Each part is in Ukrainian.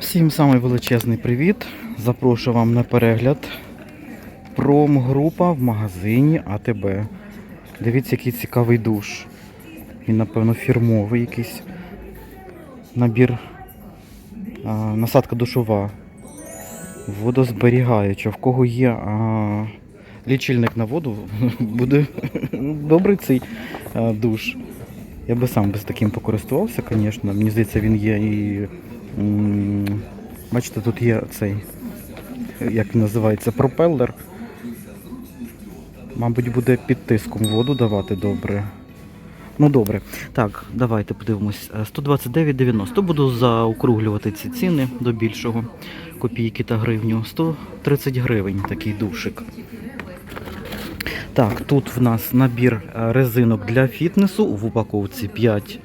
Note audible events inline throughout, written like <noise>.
Всім самий величезний привіт. Запрошую вам на перегляд. Промгрупа в магазині АТБ. Дивіться, який цікавий душ. Він, напевно, фірмовий якийсь набір. А, насадка душова. Водозберігаюча. В кого є а, лічильник на воду, <laughs> буде <laughs> добрий цей а, душ. Я би сам би з таким покористувався, звісно. Мені здається, він є і. Бачите, тут є цей, як називається, пропелер. Мабуть, буде під тиском воду давати добре. Ну добре. Так, давайте подивимось. Е, 129,90. Буду заокруглювати ці ціни до більшого. Копійки та гривню. 130 гривень такий душик. Так, тут в нас набір е, резинок для фітнесу в упаковці 5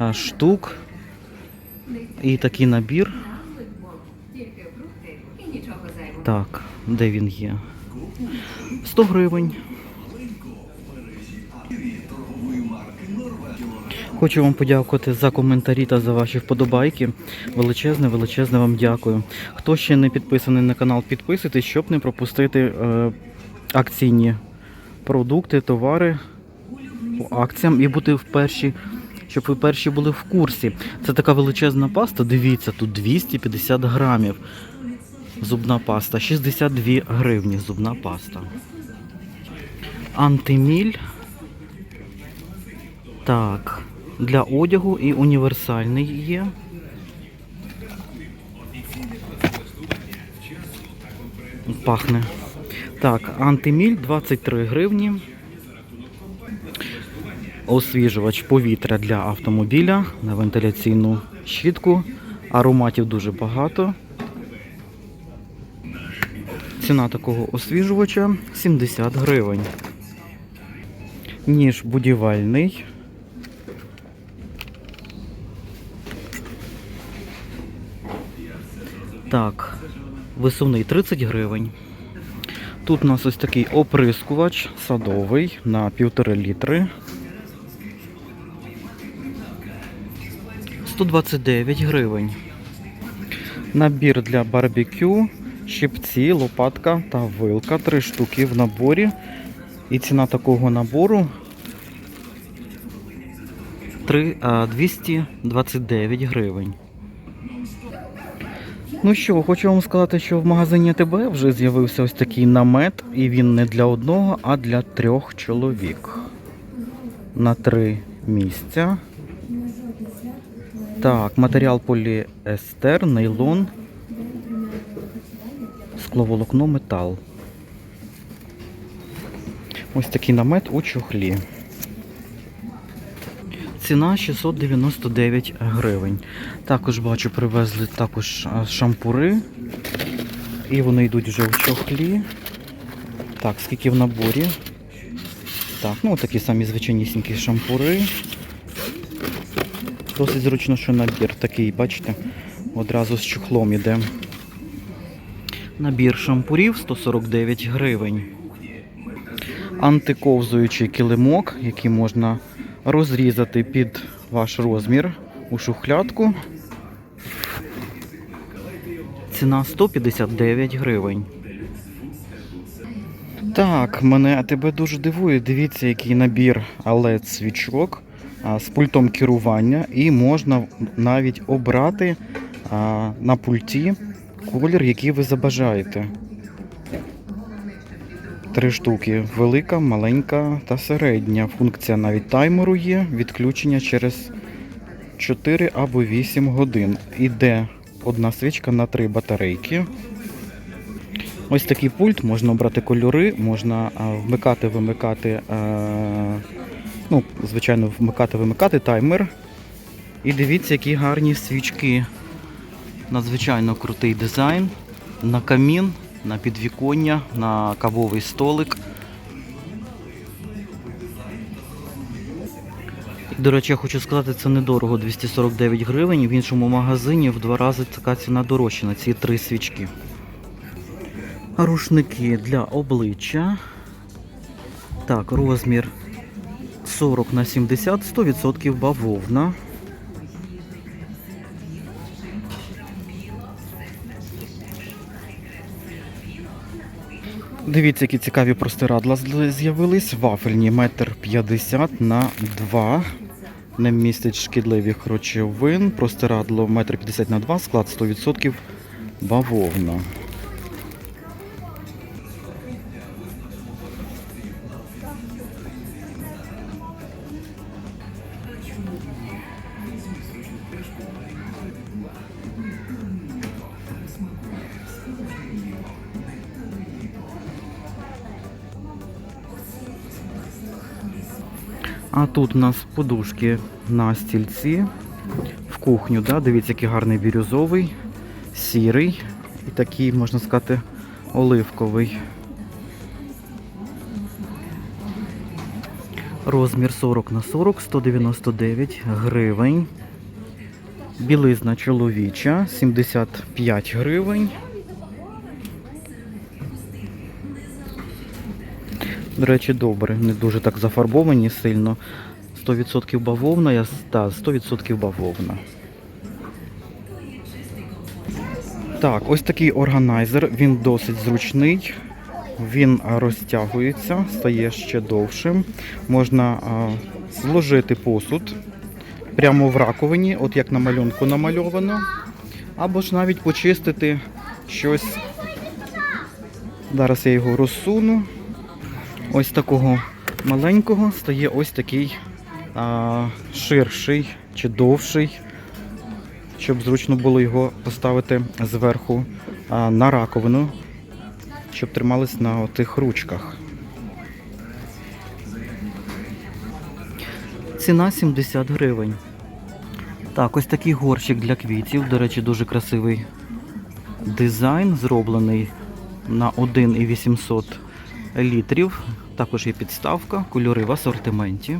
е, штук. І такий набір. Так, де він є? 100 гривень. Хочу вам подякувати за коментарі та за ваші вподобайки. Величезне, величезне вам дякую. Хто ще не підписаний на канал, підписуйтесь, щоб не пропустити е, акційні продукти, товари по акціям і бути в перші, щоб ви перші були в курсі. Це така величезна паста. Дивіться, тут 250 грамів. Зубна паста, 62 гривні зубна паста. Антиміль. Так, для одягу і універсальний є. Пахне. Так, антиміль 23 гривні. Освіжувач повітря для автомобіля на вентиляційну щітку. Ароматів дуже багато. Ціна такого освіжувача 70 гривень. Ніж будівельний. Так, висувний 30 гривень. Тут у нас ось такий оприскувач садовий на 1,5 літри. 129 гривень. Набір для барбекю, щипці, лопатка та вилка. Три штуки в наборі. І ціна такого набору 3, 229 гривень. Ну що, хочу вам сказати, що в магазині ТБ вже з'явився ось такий намет, і він не для одного, а для трьох чоловік. На три місця. Так, матеріал поліестер, нейлон, скловолокно, метал. Ось такий намет у чохлі. Ціна 699 гривень. Також бачу, привезли також шампури. І вони йдуть вже в чохлі. Так, скільки в наборі? Так, ну такі самі звичайнісінькі шампури. Досить зручно, що набір такий, бачите, одразу з чохлом іде. Набір шампурів 149 гривень. Антиковзуючий килимок, який можна розрізати під ваш розмір у шухлядку. Ціна 159 гривень. Так, мене тебе дуже дивує. Дивіться, який набір LED свічок з пультом керування, і можна навіть обрати на пульті колір, який ви забажаєте. Три штуки. Велика, маленька та середня. Функція навіть таймеру є. Відключення через 4 або 8 годин. Іде одна свічка на три батарейки. Ось такий пульт, можна обрати кольори, можна вмикати, вимикати, а, ну, звичайно, вмикати, вимикати таймер. І дивіться, які гарні свічки. Надзвичайно крутий дизайн. На камін, на підвіконня, на кавовий столик. До речі, я хочу сказати, це недорого 249 гривень. В іншому магазині в два рази така ціна дорожча на ці три свічки. Рушники для обличчя. Так, розмір 40 на 70, 100% бавовна. Дивіться, які цікаві простирадла з'явились. Вафельні метр 50 на 2. Не містить шкідливих речовин. Простирадло метр 50 на 2, склад 100% бавовна. А тут у нас подушки на стільці в кухню. Да? Дивіться, який гарний бірюзовий, сірий і такий, можна сказати, оливковий. Розмір 40 на 40, 199 гривень. Білизна чоловіча 75 гривень. До речі, добре, не дуже так зафарбовані сильно. 100% бавовна, та, 100% бавовна. Так, ось такий органайзер, він досить зручний. Він розтягується, стає ще довшим. Можна зложити посуд прямо в раковині, от як на малюнку намальовано. Або ж навіть почистити щось. Зараз я його розсуну. Ось такого маленького стає ось такий а, ширший чи довший, щоб зручно було його поставити зверху а, на раковину, щоб тримались на тих ручках. Ціна 70 гривень. Так, ось такий горщик для квітів. До речі, дуже красивий дизайн, зроблений на 1,800 літрів. Також є підставка, кольори в асортименті.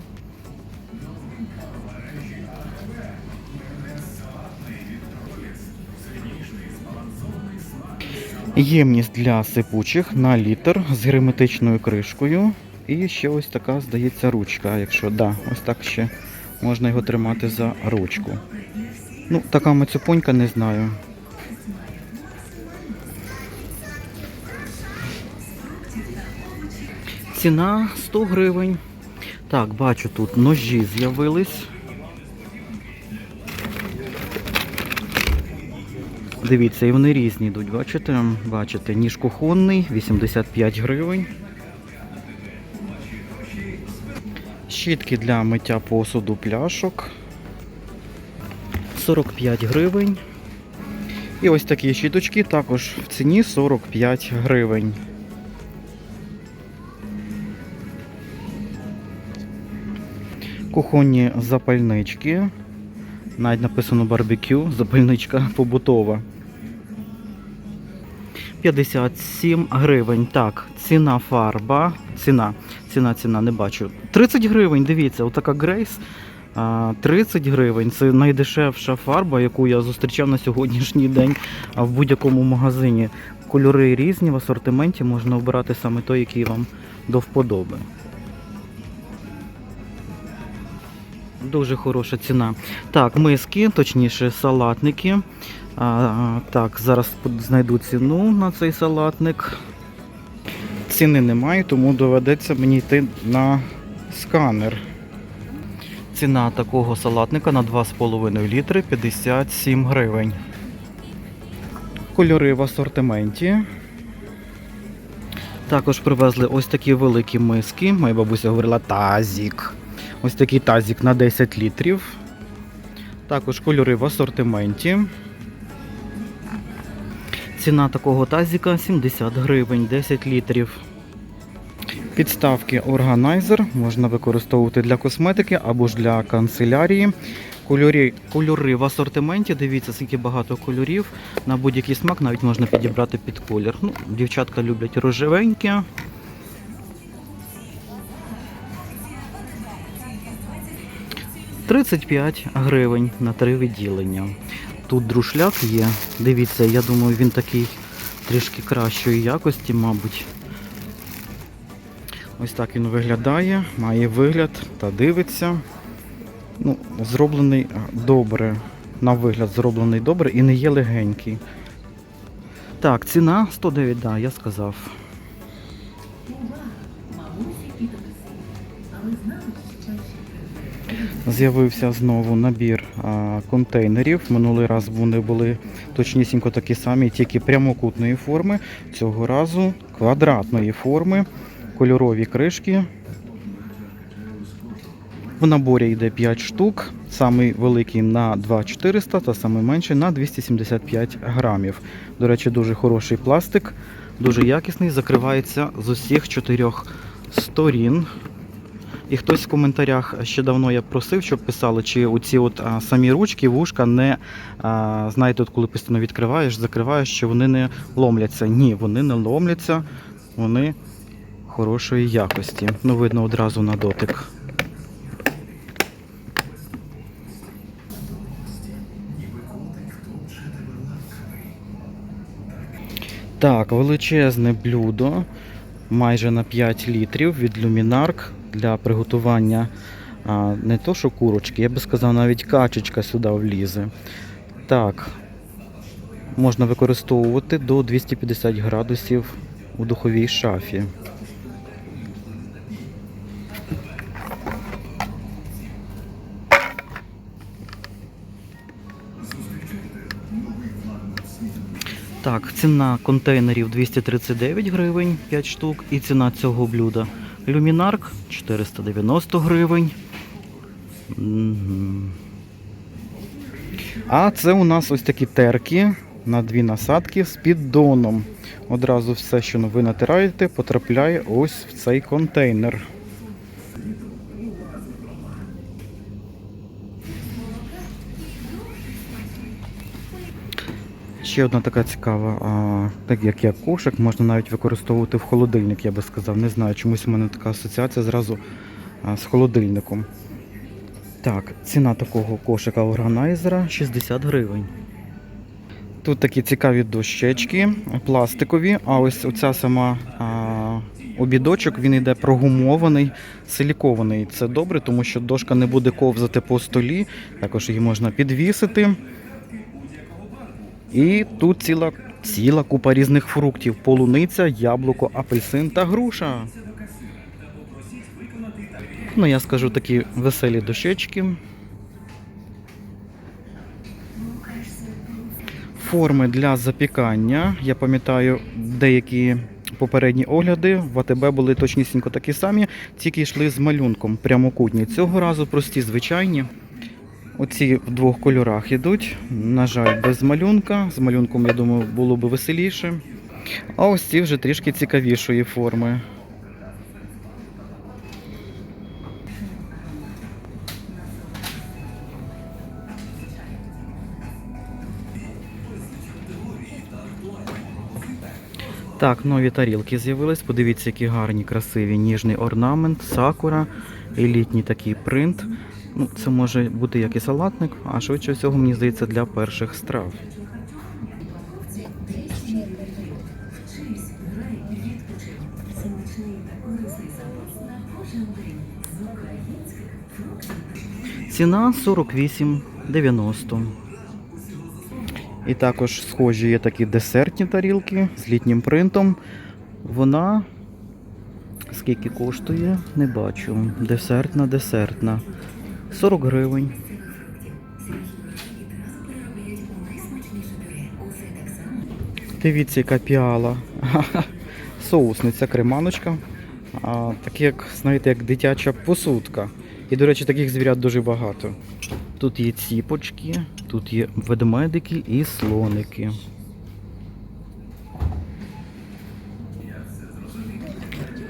Ємність для сипучих на літр з герметичною кришкою. І ще ось така, здається, ручка. Якщо да, ось так ще можна його тримати за ручку. Ну, така мацюпонька, не знаю. Ціна 100 гривень. Так, бачу тут ножі з'явились. Дивіться, і вони різні йдуть, бачите? Бачите, ніж кухонний, 85 гривень. Щітки для миття посуду пляшок. 45 гривень. І ось такі щіточки також в ціні 45 гривень. Кухонні запальнички. Навіть написано барбекю, запальничка побутова. 57 гривень. Так, ціна фарба. Ціна, ціна, ціна, не бачу. 30 гривень, дивіться, отака Грейс. 30 гривень. Це найдешевша фарба, яку я зустрічав на сьогоднішній день в будь-якому магазині. Кольори різні в асортименті, можна обирати саме той, який вам до вподоби. Дуже хороша ціна. Так, миски, точніше, салатники. А, так, зараз знайду ціну на цей салатник. Ціни немає, тому доведеться мені йти на сканер. Ціна такого салатника на 2,5 літри 57 гривень. Кольори в асортименті. Також привезли ось такі великі миски. Моя бабуся говорила тазік. Ось такий тазік на 10 літрів. Також кольори в асортименті. Ціна такого тазіка 70 гривень, 10 літрів. Підставки органайзер можна використовувати для косметики або ж для канцелярії. Кольори, кольори в асортименті, дивіться, скільки багато кольорів. На будь-який смак навіть можна підібрати під колір. Ну, дівчатка люблять рожевеньке. «35 гривень на три відділення. Тут друшляк є. Дивіться, я думаю, він такий трішки кращої якості, мабуть. Ось так він виглядає, має вигляд та дивиться. Ну, зроблений добре. На вигляд зроблений добре і не є легенький. Так, ціна 109, да, я сказав. З'явився знову набір а, контейнерів. Минулий раз вони були точнісінько такі самі, тільки прямокутної форми. Цього разу квадратної форми, кольорові кришки. В наборі йде 5 штук. Самий великий на 2400 та самий менший на 275 грамів. До речі, дуже хороший пластик, дуже якісний, закривається з усіх чотирьох сторін. І хтось в коментарях ще давно я просив, щоб писали, чи оці от самі ручки, вушка не знаєте, от коли постійно відкриваєш, закриваєш, що вони не ломляться. Ні, вони не ломляться, вони хорошої якості. Ну, видно одразу на дотик. Так, величезне блюдо майже на 5 літрів від Luminark для приготування а, не то, що курочки, я би сказав, навіть качечка сюди влізе. Так, можна використовувати до 250 градусів у духовій шафі. Так, ціна контейнерів 239 гривень 5 штук. І ціна цього блюда Люмінарк 490 гривень. А це у нас ось такі терки на дві насадки з піддоном. Одразу все, що ви натираєте, потрапляє ось в цей контейнер. Ще одна така цікава, а, так як я кошик, можна навіть використовувати в холодильник, я би сказав. Не знаю, чомусь у мене така асоціація зразу а, з холодильником. Так, ціна такого кошика органайзера 60 гривень. Тут такі цікаві дощечки, пластикові, а ось оця сама а, обідочок, він йде прогумований, силікований. Це добре, тому що дошка не буде ковзати по столі, також її можна підвісити. І тут ціла, ціла купа різних фруктів: полуниця, яблуко, апельсин та груша. Ну, я скажу такі веселі дощечки. Форми для запікання. Я пам'ятаю, деякі попередні огляди в АТБ були точнісінько такі самі, тільки йшли з малюнком прямокутні. Цього разу прості, звичайні. Оці в двох кольорах йдуть. На жаль, без малюнка. З малюнком, я думаю, було б веселіше. А ось ці вже трішки цікавішої форми. Так, нові тарілки з'явились. Подивіться, які гарні, красиві, ніжний орнамент, сакура, елітній такий принт. Ну, це може бути як і салатник, а швидше всього, мені здається, для перших страв. Ціна 48,90. І також схожі є такі десертні тарілки з літнім принтом. Вона скільки коштує? Не бачу. Десертна, десертна. 40 гривень. Дивіться, яка піала. <laughs> Соусниця, креманочка. А, такі, як, знаєте, як дитяча посудка. І, до речі, таких звірят дуже багато. Тут є ціпочки, тут є ведмедики і слоники.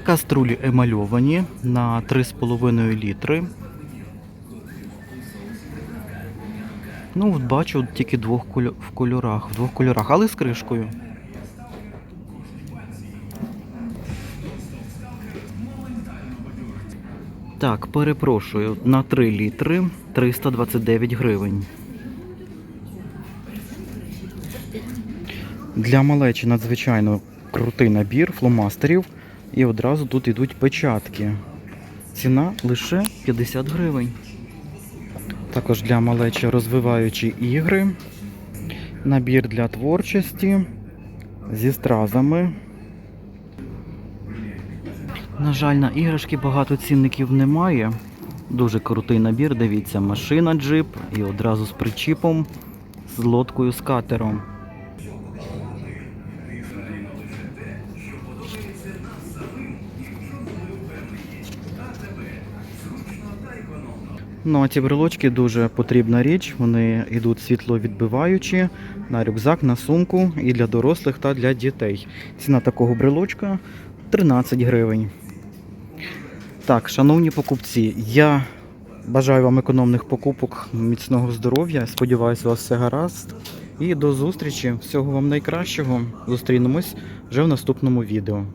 Каструлі емальовані на 3,5 літри. Ну, от бачу тільки двох кольо- в кольорах, в двох кольорах, але з кришкою. Так, перепрошую, на 3 літри 329 гривень. Для малечі надзвичайно крутий набір фломастерів. І одразу тут йдуть печатки. Ціна лише 50 гривень. Також для малечі розвиваючі ігри. Набір для творчості зі стразами. На жаль, на іграшки багато цінників немає. Дуже крутий набір, дивіться, машина джип і одразу з причіпом, з лодкою з катером. Ну, а ці брелочки дуже потрібна річ. Вони йдуть світловідбиваючі на рюкзак, на сумку і для дорослих та для дітей. Ціна такого брелочка 13 гривень. Так, шановні покупці, я бажаю вам економних покупок, міцного здоров'я. Сподіваюсь, у вас все гаразд. І до зустрічі. Всього вам найкращого. Зустрінемось вже в наступному відео.